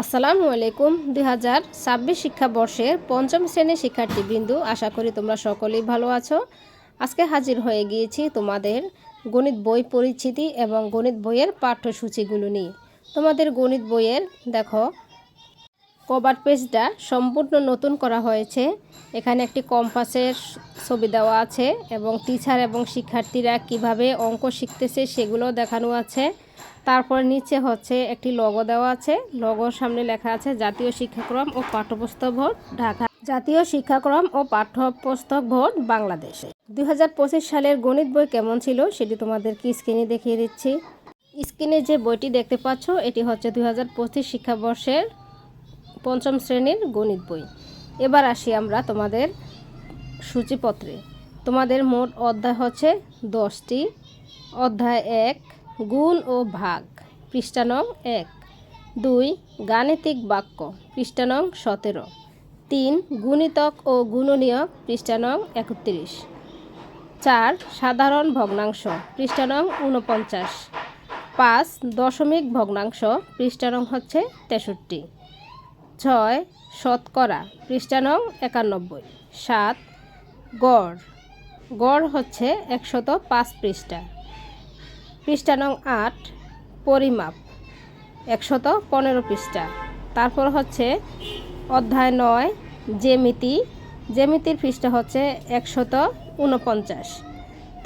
আসসালামু আলাইকুম। দুই হাজার ছাব্বিশ শিক্ষাবর্ষের পঞ্চম শ্রেণির শিক্ষার্থী বিন্দু আশা করি তোমরা সকলেই ভালো আছো। আজকে হাজির হয়ে গিয়েছি তোমাদের গণিত বই পরিচিতি এবং গণিত বইয়ের পাঠ্যসূচিগুলো নিয়ে। তোমাদের গণিত বইয়ের, দেখো কভার পেজটা সম্পূর্ণ নতুন করা হয়েছে। এখানে একটি কম্পাসের ছবি দেওয়া আছে এবং টিচার এবং শিক্ষার্থীরা কীভাবে অঙ্ক শিখতেছে সেগুলো দেখানো আছে। তারপর নিচে হচ্ছে একটি লগো দেওয়া আছে। লগোর সামনে লেখা আছে, জাতীয় শিক্ষাক্রম ও পাঠ্যপুস্তক ভোট ঢাকা। জাতীয় শিক্ষাক্রম ও পাঠ্যপুস্তক ভোট বাংলাদেশে। দু হাজার পঁচিশ সালের গণিত বই কেমন ছিল সেটি তোমাদেরকে স্ক্রিনে দেখিয়ে দিচ্ছি। স্ক্রিনে যে বইটি দেখতে পাচ্ছ, এটি হচ্ছে দু হাজার পঁচিশ শিক্ষাবর্ষের পঞ্চম শ্রেণির গণিত বই। এবার আসি আমরা তোমাদের সূচিপত্রে। তোমাদের মোট অধ্যায় হচ্ছে দশটি। অধ্যায় এক গুণ ও ভাগ পৃষ্ঠা নং এক। দুই, গাণিতিক বাক্য পৃষ্ঠা নং সতেরো। তিন, গুণিতক ও গুণনীয়ক পৃষ্ঠা নং একত্রিশ। চার, সাধারণ ভগ্নাংশ পৃষ্ঠা নং ঊনপঞ্চাশ। পাঁচ, দশমিক ভগ্নাংশ পৃষ্ঠা নং হচ্ছে তেষট্টি। ছয়, শতকরা পৃষ্ঠা নং একানব্বই। সাত, গড়। গড় হচ্ছে একশত পাঁচ পৃষ্ঠা। পৃষ্ঠা নং আট, পরিমাপ, একশত পনেরো পৃষ্ঠা। তারপর হচ্ছে অধ্যায় নয়, জ্যামিতি। জ্যামিতির পৃষ্ঠা হচ্ছে একশত উনপঞ্চাশ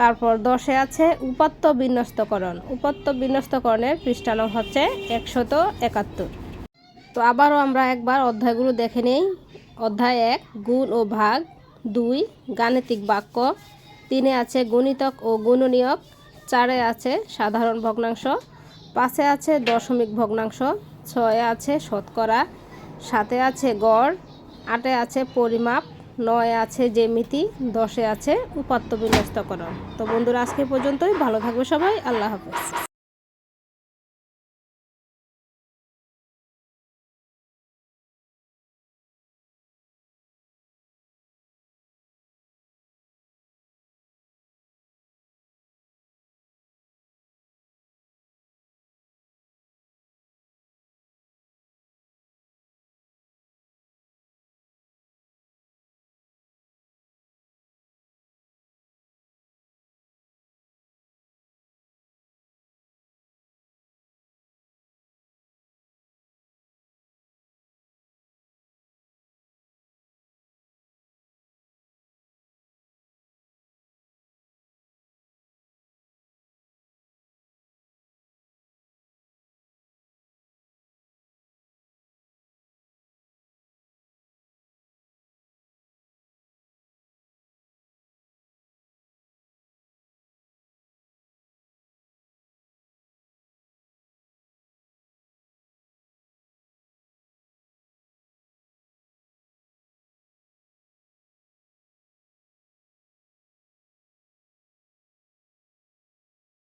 তারপর দশে আছে উপাত্ত বিন্যস্তকরণ। উপাত্ত বিন্যস্তকরণের পৃষ্ঠা নং হচ্ছে একশত একাত্তর। তো আবারও আমরা একবার অধ্যায়গুলো দেখে নেই। অধ্যায় এক, গুণ ও ভাগ। দুই, গাণিতিক বাক্য। তিনে আছে গণিতক ও গুণনীয়ক। চারে আছে সাধারণ ভগ্নাংশ, পাঁচে আছে দশমিক ভগ্নাংশ, ছয়ে আছে শতকরা, সাতে আছে গড়, আটে আছে পরিমাপ, নয় আছে জেমিতি দশে আছে উপাত্ত বিন্যস্তকরণ। তো বন্ধুরা, আজকে পর্যন্তই। ভালো থাকবে সবাই। আল্লাহ হাফেজ।